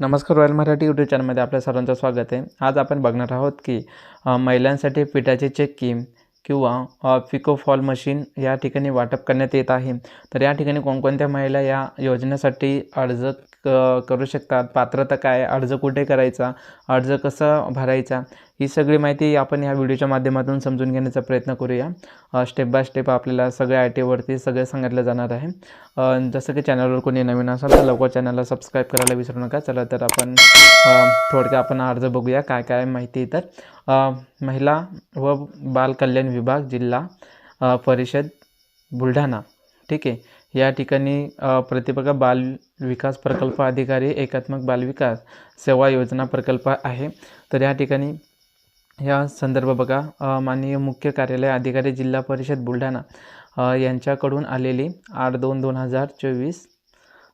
नमस्कार royal Marathi YouTube चॅनलमध्ये आपल्या सर्वांचं स्वागत आहे. आज आपण बघणार आहोत की महिलांसाठी पिठाची चक्की किंवा फिको पिको फॉल मशीन या ठिकाणी वाटप करण्यात येत आहे. तर या ठिकाणी कोणकोणत्या महिला या योजनेसाठी अर्ज क करू शकतात? पात्रता काय? अर्ज कुठे करायचा? अर्ज कसा भरायचा? ही सगळी माहिती आपण या व्हिडिओच्या माध्यमातून समजून घेण्याचा प्रयत्न करूया. स्टेप बाय स्टेप आपल्याला सगळ्या आय टीवरती सगळं सांगितलं जाणार आहे. जसं की चॅनलवर कोणी नवीन असाल तर लवकर चॅनलला सबस्क्राईब करायला विसरू नका. चला तर आपण थोडक्या थोडक्यात आपण अर्ज बघूया काय काय माहिती तर. महिला व बाल कल्याण विभाग जिल्हा परिषद बुलढाणा. ठीक आहे? या ठिकाणी प्रतिपक बाल विकास प्रकल्प अधिकारी एकात्मक बालविकास सेवा योजना प्रकल्प आहे. तर या ठिकाणी या संदर्भ बघा माननीय मुख्य कार्यालय अधिकारी जिल्हा परिषद बुलढाणा यांच्याकडून आलेली आठ दोन दोन हजार चोवीस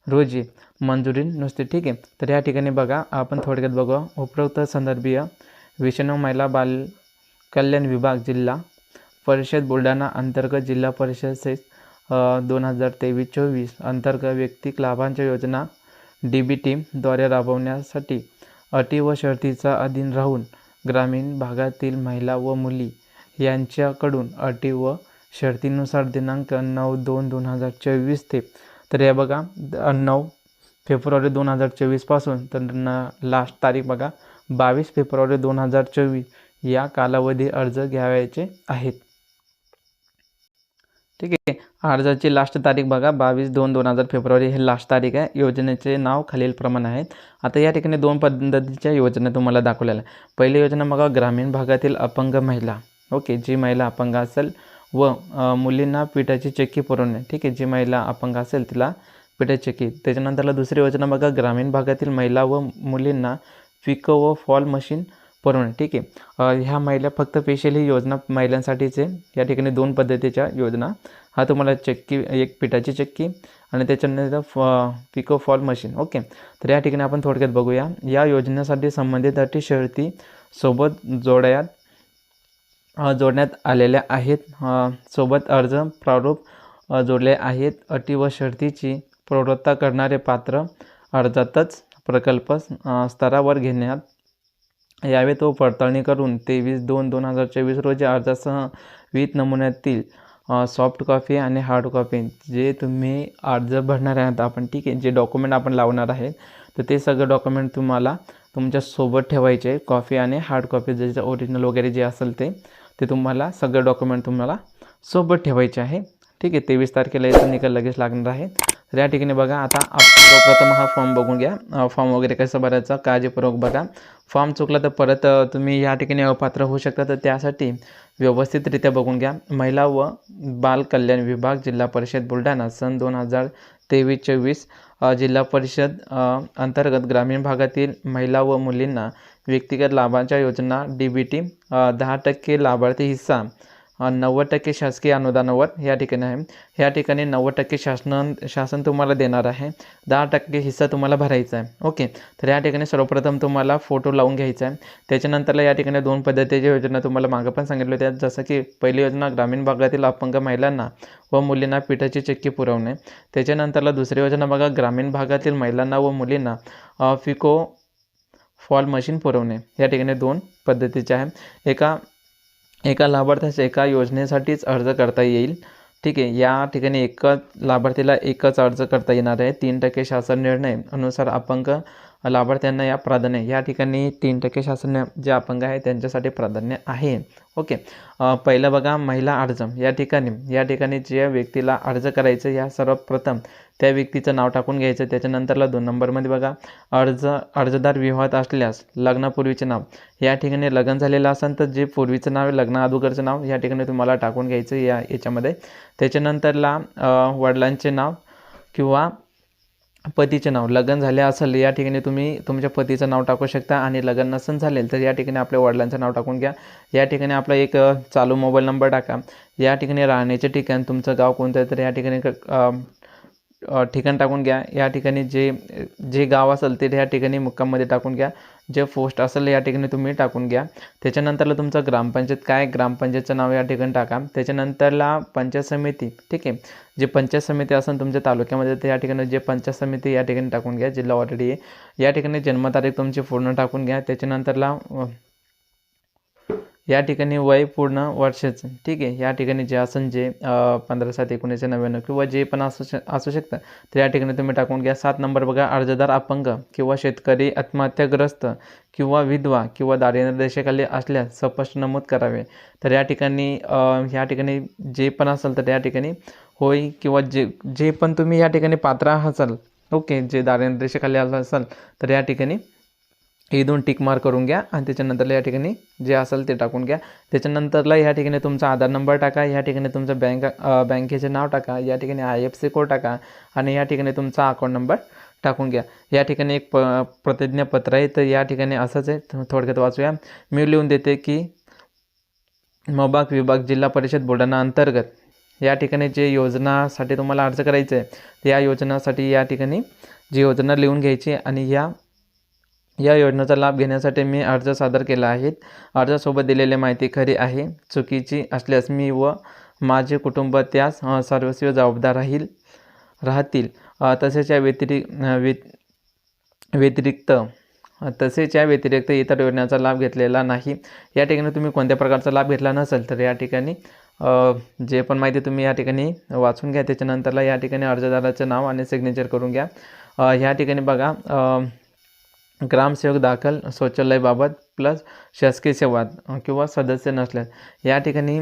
रोजी मंजुरी नुसते. ठीक आहे? तर या ठिकाणी बघा आपण थोडक्यात बघू. उपरोक्त संदर्भीय विषाणू महिला बाल कल्याण विभाग जिल्हा परिषद बुलढाणा अंतर्गत जिल्हा परिषद से दोन हजार तेवीस चोवीस अंतर्गत व्यक्तिक लाभांच्या योजना डी बी टीमद्वारे राबवण्यासाठी अटी व शर्तीचा अधीन राहून ग्रामीण भागातील महिला व मुली यांच्याकडून अटी व शर्तीनुसार दिनांक नऊ दोन दोन हजार चोवीस ते तर हे बघा नऊ फेब्रुवारी दोन हजार चोवीसपासून तर न लास्ट तारीख बघा बावीस फेब्रुवारी दोन हजार चोवीस या कालावधी अर्ज घ्यावयाचे आहेत. अर्जाची लास्ट तारीख बघा बावीस दोन दोन हजार फेब्रुवारी हे लास्ट तारीख आहे. योजनेचे नाव खालीलप्रमाणे आहेत. आता या ठिकाणी दोन पद्धतीच्या योजना तुम्हाला दाखवलेल्या आहे पहिली योजना बघा ग्रामीण भागातील अपंग महिला. ओके जी महिला अपंग असेल व मुलींना पिठाची चक्की पुरवणे ठीक आहे जी महिला अपंग असेल तिला पिठाची चक्की. त्याच्यानंतरला दुसरी योजना बघा ग्रामीण भागातील महिला व मुलींना पिको व फॉल मशीन पुरवणे ठीक आहे. ह्या महिला फक्त स्पेशल ही योजना महिलांसाठीचे या ठिकाणी दोन पद्धतीच्या योजना. हा तुम्हाला चक्की एक पिठाची चक्की आणि त्याच्यानंतर फ पिको फॉल मशीन ओके तर या ठिकाणी आपण थोडक्यात बघूया. या योजनेसाठी संबंधित अटी शर्ती सोबत जोड्यात जोडण्यात आलेल्या आहेत. सोबत अर्ज प्रारूप जोडले आहेत. अटी व शर्तीची प्रवृत्ता करणारे पात्र अर्जातच प्रकल्प स्तरावर घेण्यात यावे तो पडताळणी करून तेवीस दोन दोन हजार चोवीस रोजी अर्जासह विविध नमुन्यातील सॉफ्ट कॉपी आणि हार्ड कॉपी जे तुम्ही अर्ज भरणार आहात आपण ठीक आहे जे डॉक्युमेंट आपण लावणार आहे तर ते सगळं डॉक्युमेंट तुम्हाला तुमच्यासोबत ठेवायचे कॉपी आणि हार्ड कॉपी ज्याचं ओरिजिनल वगैरे जे असेल ते ते तुम्हाला सगळं डॉक्युमेंट तुम्हाला सोबत ठेवायचे आहे. ठीक आहे तेवीस तारखेला याचा निकाल लगेच लागणार आहे. तर या ठिकाणी बघा आता आप सर्वप्रथम हा फॉर्म बघून घ्या. फॉर्म वगैरे कसं भरायचा काळजीपूर्वक बघा. फॉर्म चुकला तर परत तुम्ही या ठिकाणी अपात्र होऊ शकता. तर त्यासाठी व्यवस्थितरित्या बघून घ्या. महिला व बाल कल्याण विभाग जिल्हा परिषद बुलढाणा सन दोन हजार तेवीस चोवीस जिल्हा परिषद अंतर्गत ग्रामीण भागातील महिला व मुलींना व्यक्तिगत लाभांच्या योजना डी बी टी दहा टक्के लाभार्थी हिस्सा नव्वद टक्के शासकीय अनुदानावर या ठिकाणी आहे. या ठिकाणी नव्वद टक्के शासन शासन तुम्हाला देणार आहे. दहा टक्के हिस्सा तुम्हाला भरायचा आहे. ओके. तर या ठिकाणी सर्वप्रथम तुम्हाला फोटो लावून घ्यायचा आहे. त्याच्यानंतरला या ठिकाणी दोन पद्धतीच्या योजना तुम्हाला मागं पण सांगितलं होत्या. जसं की पहिली योजना ग्रामीण भागातील अपंग महिलांना व मुलींना पिठाची चक्की पुरवणे. त्याच्यानंतरला दुसरी योजना बघा ग्रामीण भागातील महिलांना व मुलींना फिको फॉल मशीन पुरवणे. या ठिकाणी दोन पद्धतीचे आहे. एका एका लाभार्थ्यास एका योजनेसाठीच अर्ज करता येईल. ठीक आहे या ठिकाणी एकच लाभार्थीला एकच अर्ज करता येणार आहे. तीन टक्के शासन निर्णय अनुसार अपंग लाभार्थ्यांना या प्राधान्य या ठिकाणी तीन टक्के शासन जे अपंग आहे त्यांच्यासाठी प्राधान्य आहे. ओके. पहिलं बघा महिला अर्ज या ठिकाणी या ठिकाणी ज्या व्यक्तीला अर्ज करायचं या सर्वप्रथम त्या व्यक्तीचं नाव टाकून घ्यायचं. त्याच्यानंतरला दोन नंबरमध्ये बघा अर्ज अर्जदार विवाहात असल्यास लग्नापूर्वीचे नाव. या ठिकाणी लग्न झालेलं असेल तर जे पूर्वीचं नाव आहे लग्न अगोदरचं नाव या ठिकाणी तुम्हाला टाकून घ्यायचं या याच्यामध्ये. त्याच्यानंतरला वडिलांचे नाव किंवा पतीचे नाव लग्न झाले असेल या ठिकाणी तुम्ही तुमच्या पतीचं नाव टाकू शकता आणि लग्न नसेल झालेल तर या ठिकाणी आपल्या वडिलांचं नाव टाकून घ्या. या ठिकाणी आपला एक चालू मोबाईल नंबर टाका. या ठिकाणी राहण्याचे ठिकाण तुमचं गाव कोणतं आहे तर या ठिकाणी ठिकाण टाकून घ्या. या ठिकाणी जे जे गाव असेल ते या ठिकाणी मुक्काममध्ये टाकून घ्या. जे पोस्ट असेल या ठिकाणी तुम्ही टाकून घ्या. त्याच्यानंतरला तुमचं ग्रामपंचायत काय ग्रामपंचायतचं नाव या ठिकाणी टाका. त्याच्यानंतरला पंचायत समिती ठीक आहे? जे पंचायत समिती असेल तुमच्या तालुक्यामध्ये तर या ठिकाणी जे पंचायत समिती या ठिकाणी टाकून घ्या. जिल्हा ऑलरेडी आहे या ठिकाणी जन्मतारीख तुमची पूर्ण टाकून घ्या. त्याच्यानंतरला या ठिकाणी वय पूर्ण वर्षाचं. ठीक आहे? या ठिकाणी जे असन जे पंधरा सात एकोणीसशे नव्याण्णव किंवा जे पण असू श असू शकतं तर या ठिकाणी तुम्ही टाकून घ्या. सात नंबर बघा अर्जदार अपंग किंवा शेतकरी आत्महत्याग्रस्त किंवा विधवा किंवा दारिद्र्यदेशाखाली असल्यास स्पष्ट नमूद करावे. तर या ठिकाणी ह्या या ठिकाणी जे पण असेल तर या ठिकाणी होय किंवा जे जे पण तुम्ही या ठिकाणी पात्र असाल ओके जे दारिद्र्यदेशाखाली आलं असाल तर या ठिकाणी हे दोन टिक मार्क करून घ्या आणि त्याच्यानंतरला या ठिकाणी जे असेल ते टाकून घ्या. त्याच्यानंतरला या ठिकाणी तुमचा आधार नंबर टाका या ठिकाणी तुमचं बँक बँकेचे नाव टाका या ठिकाणी आय एफ सी कोड टाका आणि या ठिकाणी तुमचा अकाउंट नंबर टाकून घ्या. या ठिकाणी एक प प्रतिज्ञापत्र आहे तर या ठिकाणी असंच आहे. थोडक्यात वाचूया. मी लिहून देते की मबाग विभाग जिल्हा परिषद बुलढाणा अंतर्गत या ठिकाणी जे योजनासाठी तुम्हाला अर्ज करायचं आहे या योजनासाठी या ठिकाणी जी योजना लिहून घ्यायची आणि या या योजनेचा लाभ घेण्यासाठी मी अर्ज सादर केला आहे. अर्जासोबत दिलेली माहिती खरी आहे चुकीची असल्यास मी व माझे कुटुंब त्यास सर्वस्वी जबाबदार राहील राहतील. तसेच या व्यतिरिक्त व्यत व्यतिरिक्त तसेच या व्यतिरिक्त इतर योजनेचा लाभ घेतलेला नाही. या ठिकाणी तुम्ही कोणत्या प्रकारचा लाभ घेतला नसेल तर या ठिकाणी जे पण माहिती तुम्ही या ठिकाणी वाचून घ्या. त्याच्यानंतरला या ठिकाणी अर्जदाराचं नाव आणि सिग्नेचर करून घ्या. ह्या ठिकाणी बघा ग्रामसेवक दाखल शौचालयाबाबत प्लस शासकीय सेवा किंवा सदस्य नसल्यास या ठिकाणी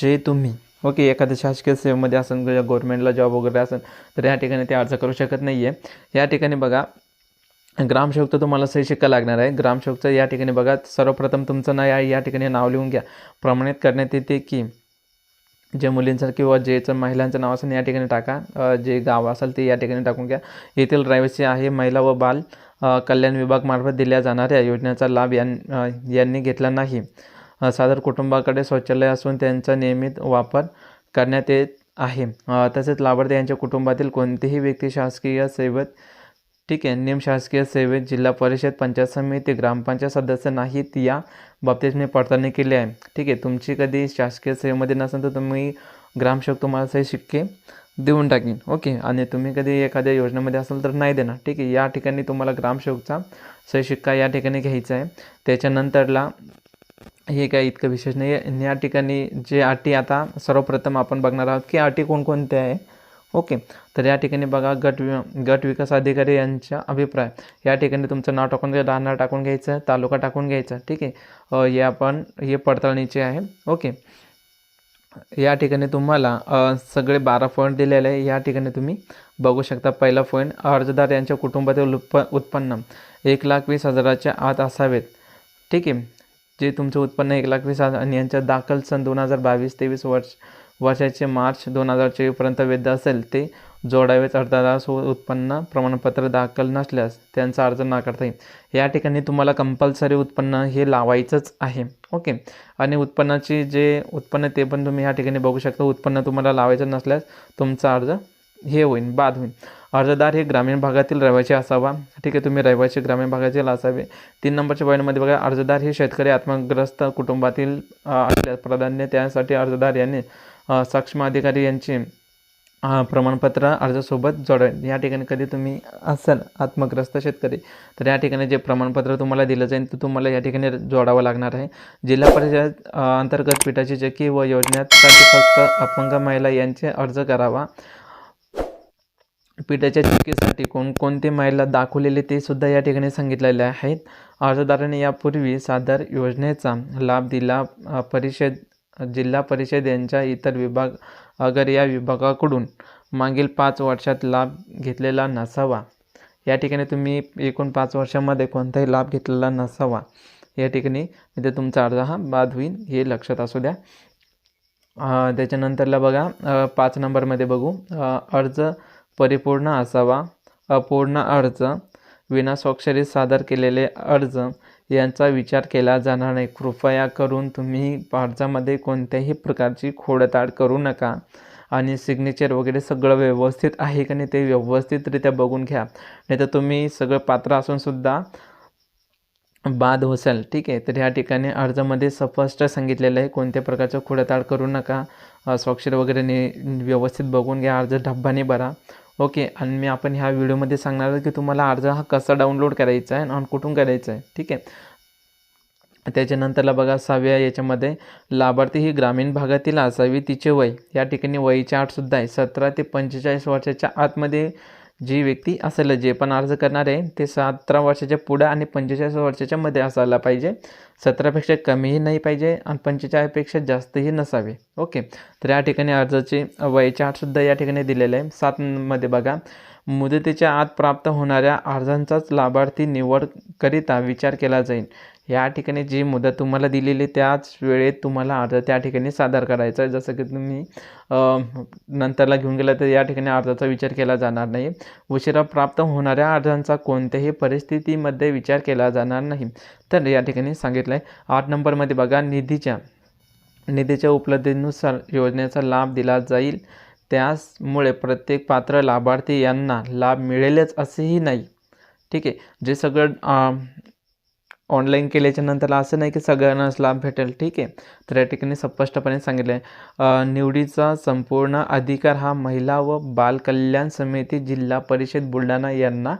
जे तुम्ही ओके एखाद्या शासकीय सेवेमध्ये असेल किंवा गव्हर्नमेंटला जॉब वगैरे असेल तर या ठिकाणी ते अर्ज करू शकत नाही आहे या ठिकाणी बघा ग्रामसेवक तर तुम्हाला सही शिक्का लागणार आहे. ग्रामसेवकचं या ठिकाणी बघा सर्वप्रथम तुमचं नाव या या ठिकाणी नाव लिहून घ्या. प्रमाणित करण्यात येते की जे मुलींचं किंवा जेचं महिलांचं नाव असेल या ठिकाणी टाका. जे गाव असेल ते या ठिकाणी टाकून घ्या. येथील रहिवासी आहे महिला व बाल. कल्याण विभागमार्फत दिल्या जाणाऱ्या योजनेचा लाभ यां यांनी घेतला नाही. सादर कुटुंबाकडे शौचालय असून त्यांचा नियमित वापर करण्यात येत आहे. तसेच लाभार्थी यांच्या कुटुंबातील कोणतीही व्यक्ती शासकीय सेवेत ठीक आहे निमशासकीय सेवेत जिल्हा परिषद पंचायत समिती ग्रामपंचायत सदस्य नाहीत या बाबतीत मी पडताळणी केली आहे. ठीक आहे तुमची कधी शासकीय सेवेमध्ये नसेल तर तुम्ही ग्रामसेवक तुम्हाला सही शिक्के देऊन टाकीन. ओके? आणि तुम्ही कधी एखाद्या योजनेमध्ये असाल तर नाही देणार. ठीक आहे? या ठिकाणी तुम्हाला ग्रामसेवकचा सही शिक्का या ठिकाणी घ्यायचा आहे. त्याच्यानंतरला हे काय इतकं विशेष नाही आहे या ठिकाणी जे अटी आता सर्वप्रथम आपण बघणार आहोत की अटी कोणकोणत्या आहे. ओके? तर या ठिकाणी बघा गट वि गट विकास अधिकारी यांचा अभिप्राय. या ठिकाणी तुमचं नाव टाकून घ्या राहणार टाकून घ्यायचं तालुका टाकून घ्यायचा. ठीक आहे? हे आपण हे पडताळणीचे आहे. ओके? या ठिकाणी तुम्हाला सगळे बारा पॉईंट दिलेले आहे. या ठिकाणी तुम्ही बघू शकता पहिला पॉईंट अर्जदार यांच्या कुटुंबातील उत्प उत्पन्न एक लाख वीस हजाराच्या आत असावेत. ठीक आहे. जे तुमचं उत्पन्न एक लाख वीस हजार आणि यांच्या दाखल सन दोन हजार बावीस तेवीस वर्ष वर्षाचे मार्च दोन हजार चोवीसपर्यंत वैध असेल ते जोडावेच अर्जदारास उत्पन्न प्रमाणपत्र दाखल नसल्यास त्यांचा अर्ज नाकारता येईल. या ठिकाणी तुम्हाला कंपल्सरी उत्पन्न हे लावायचंच आहे. ओके आणि उत्पन्नाची जे उत्पन्न ते पण तुम्ही या ठिकाणी बघू शकता. उत्पन्न तुम्हाला लावायचं नसल्यास तुमचा अर्ज हे होईल बाद होईल अर्जदार हे ग्रामीण भागातील रहिवासी असावा. ठीक आहे तुम्ही रहिवासी ग्रामीण भागातील असावे. तीन नंबरच्या पॉईंटमध्ये बघा अर्जदार हे शेतकरी आत्मग्रस्त कुटुंबातील असल्यास प्राधान्य त्यासाठी अर्जदार यांनी सक्षम अधिकारी यांचे प्रमाणपत्र अर्जासोबत जोडावे. या ठिकाणी कधी तुम्ही असाल आत्मग्रस्त शेतकरी तर या ठिकाणी जे प्रमाणपत्र तुम्हाला दिलं जाईल ते तुम्हाला या ठिकाणी जोडावं लागणार आहे. जिल्हा परिषद अंतर्गत पीठाची चकी व योजनेसाठी फक्त अपंग महिला यांचे अर्ज करावा. पिठाच्या चुकीसाठी कोणकोणते महिला दाखवलेले ते सुद्धा या ठिकाणी सांगितलेले आहेत. अर्जदाराने यापूर्वी सादर योजनेचा लाभ दिला. परिषद जिल्हा परिषद यांच्या इतर विभाग अगर या विभागाकडून मागील पाच वर्षात लाभ घेतलेला नसावा. या ठिकाणी तुम्ही एकूण पाच वर्षामध्ये कोणताही लाभ घेतलेला नसावा. या ठिकाणी म्हणजे तुमचा अर्ज हा बाद होईल हे लक्षात असू द्या. त्याच्यानंतरला बघा पाच नंबरमध्ये बघू. अर्ज परिपूर्ण असावा. अपूर्ण अर्ज विना स्वाक्षरीत सादर केलेले अर्ज यांचा विचार केला जाणार नाही. कृपया करून तुम्ही अर्जामध्ये कोणत्याही प्रकारची खोडताड करू नका. आणि सिग्नेचर वगैरे सगळं व्यवस्थित आहे का नाही ते व्यवस्थितरित्या बघून घ्या. नाही तर तुम्ही सगळं पात्र असूनसुद्धा बाद होसाल. ठीक आहे? तर ह्या ठिकाणी अर्जामध्ये स्पष्ट सांगितलेलं आहे कोणत्या प्रकारचं खुडताड करू नका. स्वाक्षर वगैरे ने व्यवस्थित बघून घ्या. अर्ज डब्बाने भरा. ओके आणि मी आपण ह्या व्हिडिओमध्ये सांगणार आहे की तुम्हाला अर्ज हा कसा डाउनलोड करायचा आहे आणि कुठून करायचा आहे ठीक आहे? त्याच्यानंतरला बघा सहाव्या याच्यामध्ये लाभार्थी ही ग्रामीण भागातील असावी तिचे वय. या ठिकाणी वयीची आठसुद्धा आहे. सतरा ते पंचेचाळीस वर्षाच्या आतमध्ये जी व्यक्ती असेल जे पण अर्ज करणार आहे ते सतरा वर्षाच्या पुढं आणि पंचेचाळीस वर्षाच्या मध्ये असायला पाहिजे. सतरापेक्षा कमीही नाही पाहिजे आणि पंचेचाळीसपेक्षा जास्तही नसावे. ओके? तर या ठिकाणी अर्जाची वयची आठसुद्धा या ठिकाणी दिलेलं आहे. सातमध्ये बघा. मुदतीच्या आत प्राप्त होणाऱ्या अर्जांचाच लाभार्थी निवड करिता विचार केला जाईल. या ठिकाणी जी मुदत तुम्हाला दिलेली त्याच वेळेत तुम्हाला अर्ज त्या ठिकाणी सादर करायचा आहे. जसं की तुम्ही नंतरला घेऊन गेला तर या ठिकाणी अर्जाचा विचार केला जाणार नाही. उशिरा प्राप्त होणाऱ्या अर्जांचा कोणत्याही परिस्थितीमध्ये विचार केला जाणार नाही. तर या ठिकाणी सांगितलं आहे आठ नंबरमध्ये बघा निधीच्या निधीच्या उपलब्धीनुसार योजनेचा लाभ दिला जाईल. त्यामुळे प्रत्येक पात्र लाभार्थी यांना लाभ मिळेलच असेही नाही. ठीक आहे. जे सगळं ऑनलाईन केल्याच्यानंतर असं नाही की सगळ्यांनाच लाभ भेटेल ठीक आहे? तर या ठिकाणी स्पष्टपणे सांगितलं आहे निवडीचा संपूर्ण अधिकार हा महिला व बालकल्याण समिती जिल्हा परिषद बुलढाणा यांना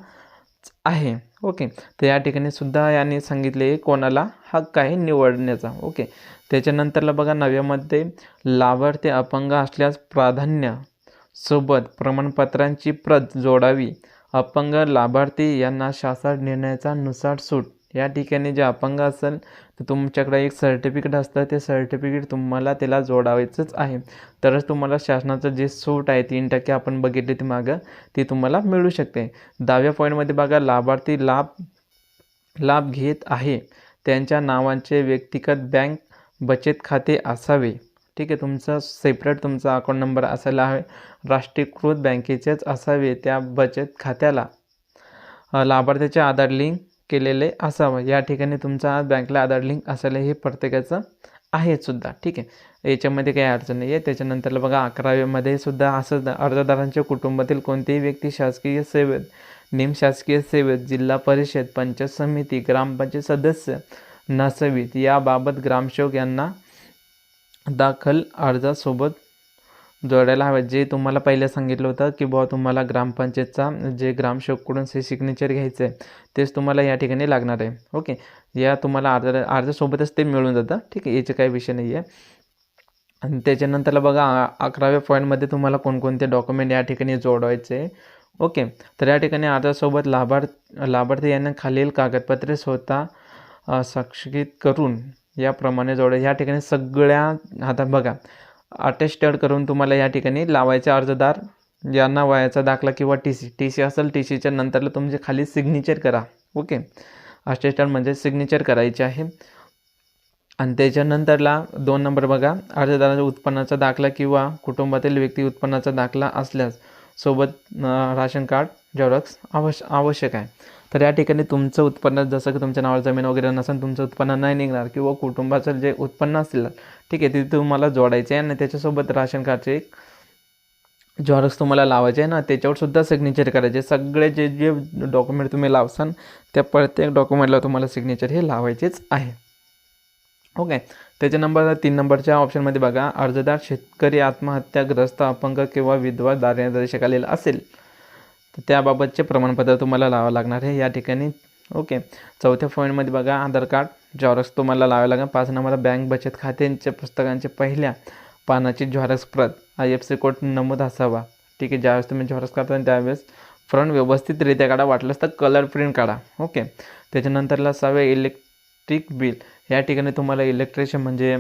आहे ओके? तर या ठिकाणी सुद्धा यांनी सांगितले कोणाला हक्क आहे निवडण्याचा ओके? त्याच्यानंतरला बघा नव्यामध्ये लाभार्थी अपंग असल्यास प्राधान्य सोबत प्रमाणपत्रांची प्रत जोडावी. अपंग लाभार्थी यांना शासन निर्णयाचा नुसार सूट. या ठिकाणी जे अपंग असेल तर तुमच्याकडे एक सर्टिफिकेट असतं. ते सर्टिफिकेट तुम्हाला त्याला जोडावायचंच आहे. तरच तुम्हाला शासनाचं जे सूट आहे तीन टक्के आपण बघितले ती मागं ती तुम्हाला मिळू शकते. दहाव्या पॉईंटमध्ये बघा लाभार्थी लाभ लाभ घेत आहे. त्यांच्या नावांचे व्यक्तिगत बँक बचत खाते असावे. ठीक आहे तुमचं सेपरेट तुमचा अकाउंट नंबर असायला हवे. राष्ट्रीयकृत बँकेचेच असावे त्या बचत खात्याला. लाभार्थ्याचे आधार लिंक केलेले असावं या ठिकाणी तुमचा बँकला आधार लिंक असायला हे प्रत्येकाचं आहे सुद्धा. ठीक आहे? याच्यामध्ये काही अडचण नाही आहे त्याच्यानंतरला बघा अकरावीमध्ये सुद्धा असं अर्जदारांच्या कुटुंबातील कोणतीही व्यक्ती शासकीय सेवेत निमशासकीय सेवेत जिल्हा परिषद पंचायत समिती ग्रामपंचायत सदस्य नसावीत. याबाबत ग्रामसेवक यांना दाखल अर्जासोबत जोडायला हवे. जे तुम्हाला पहिले सांगितलं होतं की बुवा तुम्हाला ग्रामपंचायतचा जे ग्रामसेवककडून से सिग्नेचर घ्यायचं आहे तेच तुम्हाला या ठिकाणी लागणार आहे. ओके या तुम्हाला अर्ज अर्जासोबतच ते मिळून जातं. ठीक आहे? याचे काही विषय नाही आहे आणि त्याच्यानंतरला बघा अकराव्या पॉईंटमध्ये तुम्हाला कोणकोणते डॉक्युमेंट या ठिकाणी जोडवायचे ओके तर या ठिकाणी अर्जासोबत लाभार्थ लाभार्थी यांना खालील कागदपत्रे स्वतः साक्षित करून याप्रमाणे जोडायचे या ठिकाणी सगळ्या आता बघा अटेस्टेड करून तुम्हाला या ठिकाणी लावायचे अर्जदार ज्यांना वयाचा दाखला किंवा टी सी टी सी असेल टी सीच्या नंतरला तुमचे खाली सिग्नेचर करा ओके अटेस्टेड म्हणजे सिग्नेचर करायचे आहे. आणि त्याच्यानंतरला दोन नंबर बघा. अर्जदाराच्या उत्पन्नाचा दाखला किंवा कुटुंबातील व्यक्ती उत्पन्नाचा दाखला असल्यास सोबत राशन कार्ड झेरॉक्स आवश्य आवश्यक आहे. तर या ठिकाणी तुमचं उत्पन्न जसं की तुमच्या नावावर जमीन वगैरे नसेल तुमचं उत्पन्न नाही निघणार किंवा कुटुंबाचं जे उत्पन्न असेल ठीक आहे ते तुम्हाला जोडायचे आहे आणि त्याच्यासोबत राशन कार्डचे एक झेरॉक्स तुम्हाला लावायचे आहे ना त्याच्यावर सुद्धा सिग्नेचर करायचे. सगळे जे जे डॉक्युमेंट तुम्ही लावसान त्या प्रत्येक डॉक्युमेंटला तुम्हाला सिग्नेचर हे लावायचेच आहे. ओके त्याच्या नंबर तीन नंबरच्या ऑप्शनमध्ये बघा अर्जदार शेतकरी आत्महत्याग्रस्त अपंग किंवा विधवा दारिद्र्यरेषेखालील असेल तर त्याबाबतचे प्रमाणपत्र तुम्हाला लावावं लागणार आहे. या ठिकाणी ओके. चौथ्या पॉईंटमध्ये बघा आधार कार्ड झेरॉक्स तुम्हाला लावावं लागेल. पाच नंबर बँक बचत खात्यांच्या पुस्तकांचे पहिल्या पानाची झेरॉक्स प्रत आय एफ सी कोड नमूद असावा. ठीक आहे ज्यावेळेस तुम्ही झेरॉक्स काढता त्यावेळेस फ्रंट व्यवस्थितरित्या काढा. वाटलंच तर कलर प्रिंट काढा. ओके. त्याच्यानंतरला सहावे इलेक्ट्रिक बिल या ठिकाणी तुम्हाला इलेक्ट्रिशियन म्हणजे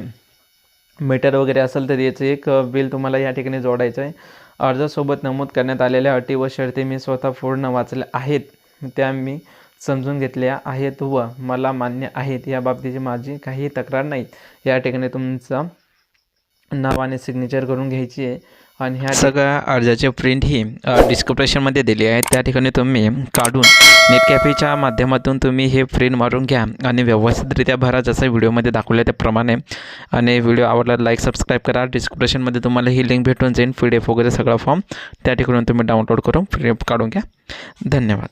मीटर वगैरे असेल तर याचं एक बिल तुम्हाला या ठिकाणी जोडायचं आहे. अर्जासोबत नमूद करण्यात आलेल्या अटी व शर्ती मी स्वतः पूर्ण वाचल्या आहेत. त्या मी समजून घेतल्या आहेत व मला मान्य आहेत. या बाबतीची माझी काही तक्रार नाही या ठिकाणी तुमचं नाव आणि सिग्नेचर करून घ्यायची आहे. आणि ह्या सगळ्या अर्जाचे प्रिंट ही डिस्क्रिप्शनमध्ये दिली आहे. त्या ठिकाणी तुम्ही काढून नेटकॅफेच्या माध्यमातून तुम्ही हे प्रिंट मारून घ्या आणि व्यवस्थितरित्या भरा. जसं व्हिडिओमध्ये दाखवलं त्याप्रमाणे. आणि व्हिडिओ आवडला लाईक सबस्क्राईब करा. डिस्क्रिप्शनमध्ये तुम्हाला ही लिंक भेटून जाईल. पी डी एफ वगैरे सगळा फॉर्म त्या ठिकाणी तुम्ही डाउनलोड करून प्रिंट काढून घ्या. धन्यवाद.